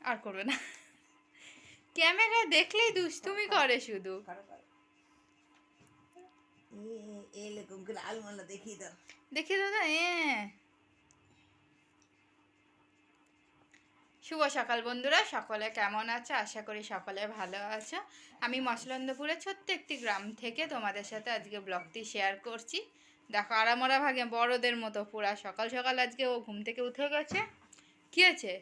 আর করবে না। ক্যামেরা দেখলেই দুষ্টুমি করে শুধু। দেখিয়ে দাও। দেখি দাদা এ। শুভ সকাল বন্ধুরা সকলে কেমন আছো? আশা করি সকলে ভালো আছো। আমি মশলন্দপুরের ছোট্ট একটি গ্রাম থেকে তোমাদের সাথে আজকে ব্লগটি শেয়ার করছি। দেখো আরামরা ভাগে বড়দের মতো পুরা সকাল সকাল আজকে ও ঘুম থেকে উঠে গেছে। কী আছে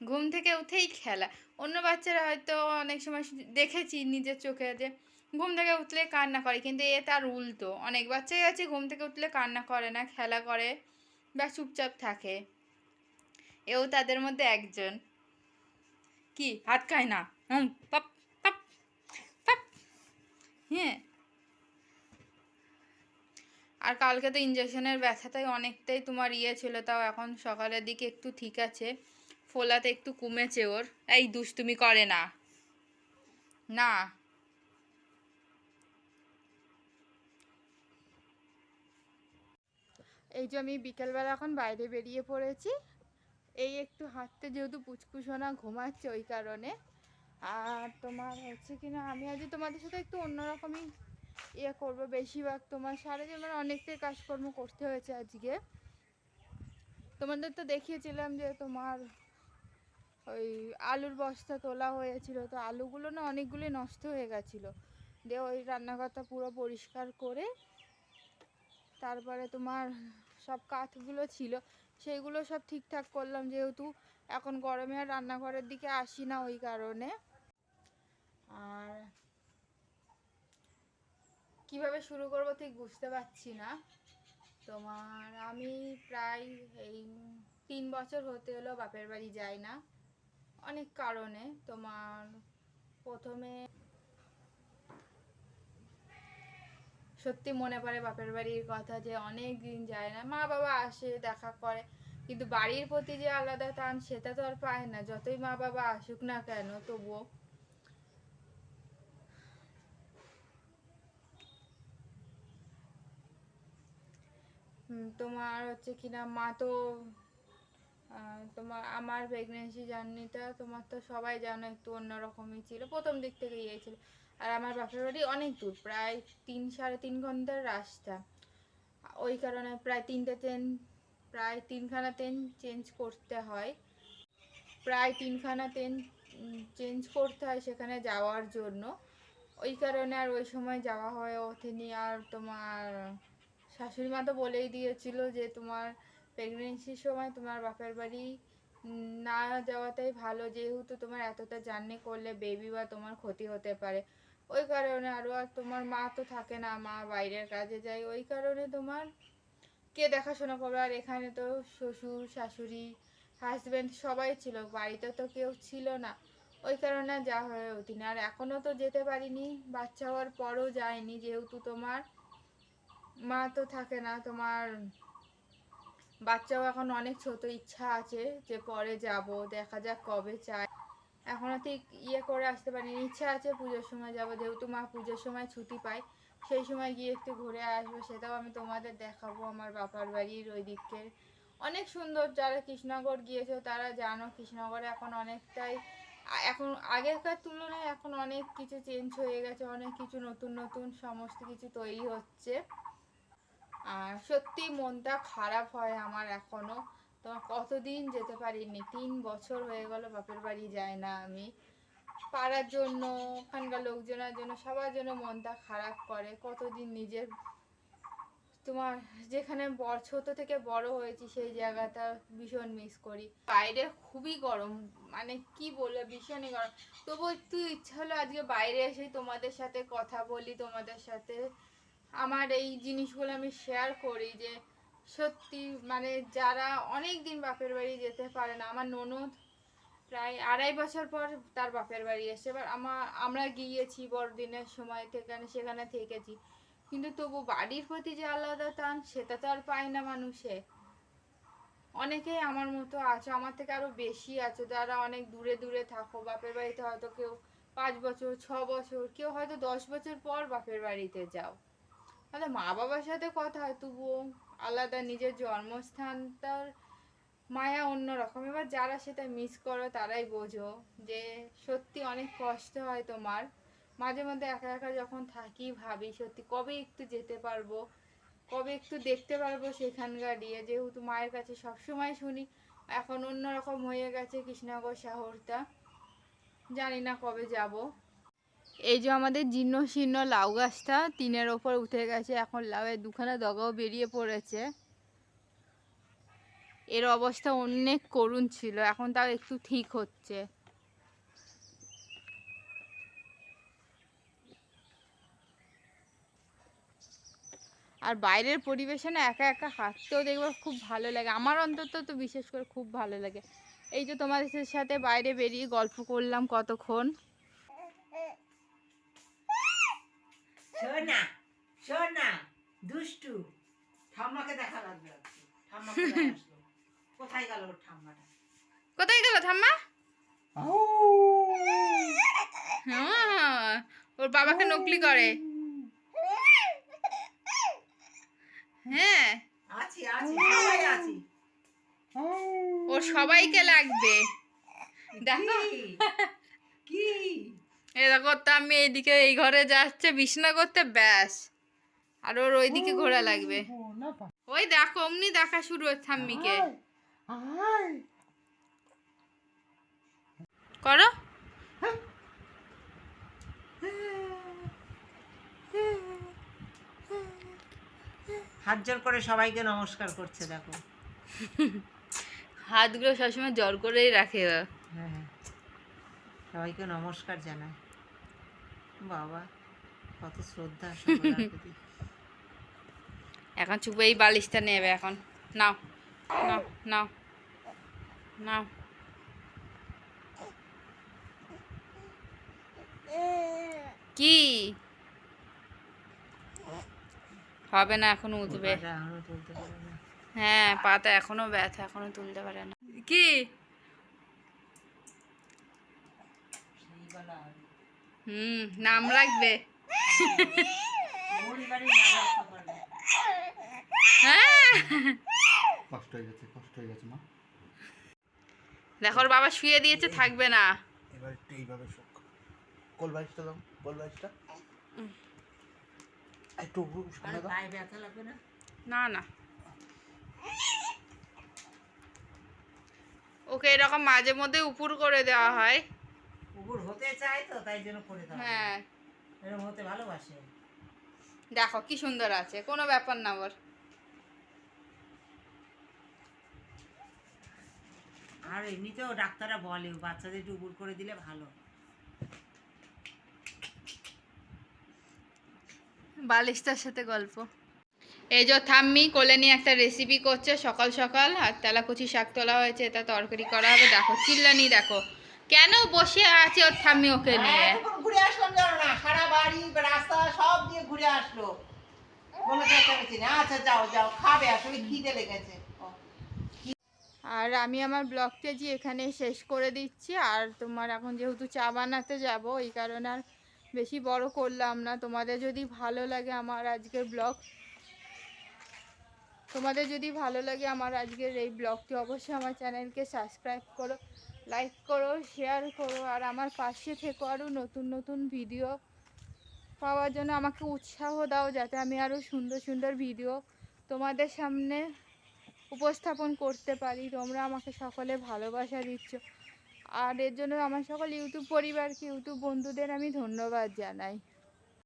ঘুম থেকে উঠেই খেলা। অন্য বাচ্চারা হয়তো অনেক সময় দেখেছি নিজের চোখে যে ঘুম থেকে উঠলে কান্না করে, কিন্তু এ তার উল্টো। অনেক বাচ্চাই আছে ঘুম থেকে উঠলে কান্না করে না, খেলা করে বা চুপচাপ থাকে। এও তাদের মধ্যে একজন। কি? হাত খায় না? হুম পাপ পাপ পাপ। হ্যাঁ। আর কালকে তো ইঞ্জেকশনের ব্যথাটাই অনেকটাই তোমার ইয়ে ছিল, তাও এখন সকালের দিকে একটু ঠিক আছে। ফোলাতে একটু কমেছে ওর। এই দুষ্টুমি করে না। না। এই যে আমি বিকেলবেলা এখন বাইরে বেরিয়ে পড়েছি। এই একটু হাঁটতে যেহেতু পুচকুসোনা ঘুমাচ্ছে ওই কারণে। আর তোমার হচ্ছে কি না আমি আজ তোমাদের সাথে একটু অন্যরকমই ইয়ে করব বেশিরভাগ তোমার সারা জীবন অনেকটাই কাজকর্ম করতে হয়েছে আজকে। তোমাদের তো দেখিয়েছিলাম যে তোমার ওই আলুর বস্তা তোলা হয়েছিল। তো আলুগুলো না অনেকগুলি নষ্ট হয়ে গেছিল। দিয়ে ওই রান্নাঘরটা পুরো পরিষ্কার করে তারপরে তোমার সব কাঠগুলো ছিল, সেইগুলো সব ঠিকঠাক করলাম। যেহেতু এখন গরমে আর রান্নাঘরের দিকে আসি না ওই কারণে। আর কীভাবে শুরু করব ঠিক বুঝতে পারছি না। তোমার আমি প্রায় এই তিন বছর হতে হলো বাপের বাড়ি যাই না। অনেক কারণে তোমার প্রথমে সত্যি মনে পড়ে বাপের বাড়ির কথা যে অনেক দিন যায় না। মা বাবা আসে, দেখা করে। কিন্তু বাড়ির প্রতি যে আলাদা টান, সেটা তো আর পায় না। যতই মা বাবা আসুক না কেন, তবুও। তোমার হচ্ছে কিনা মা তো তোমার আমার প্রেগনেন্সি জার্নিটা তোমার তো সবাই জানো, একটু অন্যরকমই ছিল। প্রথম দিক থেকে ইয়ে ছিল। আর আমার বাপের বাড়ি অনেক দূর, প্রায় তিন, সাড়ে তিন ঘণ্টার রাস্তা। ওই কারণে প্রায় তিনটে ট্রেন প্রায় তিনখানা ট্রেন চেঞ্জ করতে হয়। প্রায় তিনখানা ট্রেন চেঞ্জ করতে হয় সেখানে যাওয়ার জন্য। ওই কারণে আর ওই সময় যাওয়া হয়ে ওঠেনি। আর তোমার শাশুড়ি মা তো বলেই দিয়েছিল যে তোমার প্রেগনেন্সির সময় তোমার বাপের বাড়ি না যাওয়াটাই ভালো। যেহেতু তোমার এতটা জার্নি করলে বেবি বা তোমার ক্ষতি হতে পারে। ওই কারণে আরও আর তোমার মা তো থাকে না, মা বাইরের কাজে যায়। ওই কারণে তোমার কে দেখাশোনা করবে? আর এখানে তো শ্বশুর, শাশুড়ি হাজব্যান্ড সবাই ছিল, বাড়িতে তো কেউ ছিল না। ওই কারণে যা হয়ে ওঠেনি আর এখনও তো যেতে পারিনি, বাচ্চা হওয়ার পরও যায়নি। যেহেতু তোমার মা তো থাকে না, তোমার বাচ্চাও এখন অনেক ছোট, ইচ্ছা আছে যে পরে যাব, দেখা যাক কবে চাই এখনও ঠিক ইয়ে করে আসতে পারিনি, ইচ্ছা আছে পুজোর সময় যাব, যেহেতু মা পুজোর সময় ছুটি পায়, সেই সময় গিয়ে একটু ঘুরে আসব, সেটাও আমি তোমাদের দেখাবো আমার বাপার বাড়ির ওই দিকের। অনেক সুন্দর, যারা কৃষ্ণনগর গিয়েছো তারা জানো কৃষ্ণনগরে এখন অনেকটাই, এখন আগেরকার তুলনায় এখন অনেক কিছু চেঞ্জ হয়ে গেছে, অনেক কিছু নতুন নতুন, সমস্ত কিছু তৈরি হচ্ছে। আর সত্যি মনটা খারাপ হয় আমার এখনও। তোমার কতদিন যেতে পারিনি, তিন বছর হয়ে গেল, বাপের বাড়ি যায় না আমি। পাড়ার জন্য, ওখানকার লোকজনের জন্য, সবার জন্য মনটা খারাপ করে। কতদিন নিজের, তোমার যেখানে বড়, ছোট থেকে বড় হয়েছি সেই জায়গাটা ভীষণ মিস করি। বাইরে খুবই গরম মানে কি বলব, ভীষণই গরম। তবু একটু ইচ্ছা হলো আজকে বাইরে এসে তোমাদের সাথে কথা বলি, তোমাদের সাথে আমার এই জিনিসগুলো আমি শেয়ার করি যে সত্যি মানে যারা অনেক দিন বাপের বাড়ি যেতে পারে না, আমার ননদ প্রায় আড়াই বছর পর তার বাপের বাড়ি এসে এবার আমার আমরা গিয়েছি বড়দিনের সময় থেকে সেখানে থেকেছি। কিন্তু তবু বাড়ির প্রতি যে আলাদা টান, সেটা তো আর পায় না মানুষে। অনেকেই আমার মতো আছে, আমার থেকে আরও বেশি আছে, যারা অনেক দূরে দূরে থাকো, বাপের বাড়িতে হয়তো কেউ পাঁচ বছর, ছ বছর, কেউ হয়তো দশ বছর পর বাপের বাড়িতে যাও। তাহলে মা বাবার সাথে কথা হয়, তবুও আলাদা নিজের জন্মস্থানটার মায়া অন্যরকম এবার যারা সেটা মিস করো, তারাই বোঝো যে সত্যি অনেক কষ্ট হয় তোমার। মাঝে মধ্যে একা একা যখন থাকি, ভাবি সত্যি কবে একটু যেতে পারব, কবে একটু দেখতে পারব সেখানকার ইয়ে যেহেতু মায়ের কাছে সবসময় শুনি, এখন অন্যরকম হয়ে গেছে কৃষ্ণনগর শহরটা। জানি না কবে যাব। এই যে আমাদের জীর্ণ শীর্ণ লাউ গাছটা টিনের ওপর উঠে গেছে, এখন লাউয়ের দুখানা ডগাও বেরিয়ে পড়েছে। এর অবস্থা অনেক করুণ ছিল, এখন তাও একটু ঠিক হচ্ছে। আর বাইরের পরিবেশে না একা একা হাঁটতেও দেখবে খুব ভালো লাগে। আমার অন্তত তো বিশেষ করে খুব ভালো লাগে। এই যে তোমাদের সাথে বাইরে বেরিয়ে গল্প করলাম কতক্ষণ। দুষ্টু। ঠাম্মাকে দেখা লাগবে। কোথায় গেল ওর ঠাম্মাটা? কোথায় গেল ঠাম্মা? ওর বাবাকে নকলি করে। হ্যাঁ। আছি আছি সবাই আছি। ওর সবাইকে লাগবে। দেখো। কি? দেখো তো আমি এইদিকে এই ঘরে যাচ্ছে বিছনা করতে ব্যাস। আর ওর ওইদিকে ঘোরা লাগবে। ওই দেখো অমনি দেখা শুরু হচ্ছে ঠাম্মিকে। করো। হাত জোর করে সবাইকে নমস্কার করছে দেখো। হাতগুলো সবসময় জল করেই রাখে। হ্যাঁ হ্যাঁ। সবাইকে নমস্কার জানায়। বাবা কত শ্রদ্ধা এখন চুপ এই বালিশটা নেবে এখন। নাও নাও নাও নাও। কি? হবে না এখন উঠবে। হ্যাঁ পাতা এখনও ব্যথা এখনও তুলতে পারে না। কি সেই গলা আর। হুম নাম রাখবে। হ্যাঁ। কষ্ট হয়ে গেছে কষ্ট হয়ে গেছে মা। দেখো ওর বাবা শুয়ে দিয়েছে থাকবে না। এবার একটু এইভাবে শোক। কোল বাইশটা দাও কোল বাইশটা একটু সামনে দাও পায়ে ব্যথা লাগবে না না না। ওকে এরকম মাঝে মধ্যে উপর করে দেওয়া হয়। হতে চায় তো তাই জন্য করে দাও। হ্যাঁ। এরকম হতে ভালোবাসে। দেখো কি সুন্দর আছে কোনো ব্যাপার না ওর। আর এমনিতেও ডাক্তাররা বলে বাচ্চাদের একটু করে দিলে ভালো। বালিশটার সাথে গল্প। এই যে থাম্মি কোলে নিয়ে একটা রেসিপি করছে সকাল সকাল আর তেলাকুচি শাক তোলা হয়েছে এটা তরকারি করা হবে। দেখো চিল্লানি দেখো। কেন বসে আছে ওর থাম্মি ওকে নিয়ে? ঘুরে আসলাম জানো না সারা বাড়ি রাস্তা সব দিয়ে ঘুরে আসলো। না আচ্ছা যাও যাও খাবে আসলে খিদে লেগেছে। আর আমি আমার ব্লগটা যে এখানে শেষ করে দিচ্ছি। আর তোমার এখন যেহেতু চা বানাতে যাব এই কারণে আর বেশি বড় করলাম না। তোমাদের যদি ভালো লাগে আমার আজকের ব্লগ তোমাদের যদি ভালো লাগে আমার আজকের এই ব্লগটি অবশ্যই আমার চ্যানেলকে সাবস্ক্রাইব করো। লাইক করো শেয়ার করো, আর আমার পাশে থেকো আরও নতুন নতুন ভিডিও পাওয়ার জন্য আমাকে উৎসাহ দাও যাতে আমি আরও সুন্দর সুন্দর ভিডিও তোমাদের সামনে উপস্থাপন করতে পারি। তোমরা আমাকে সকলে ভালোবাসা দিচ্ছ। আর এর জন্য আমার সকল ইউটিউব পরিবারকে ইউটিউব বন্ধুদের আমি ধন্যবাদ জানাই।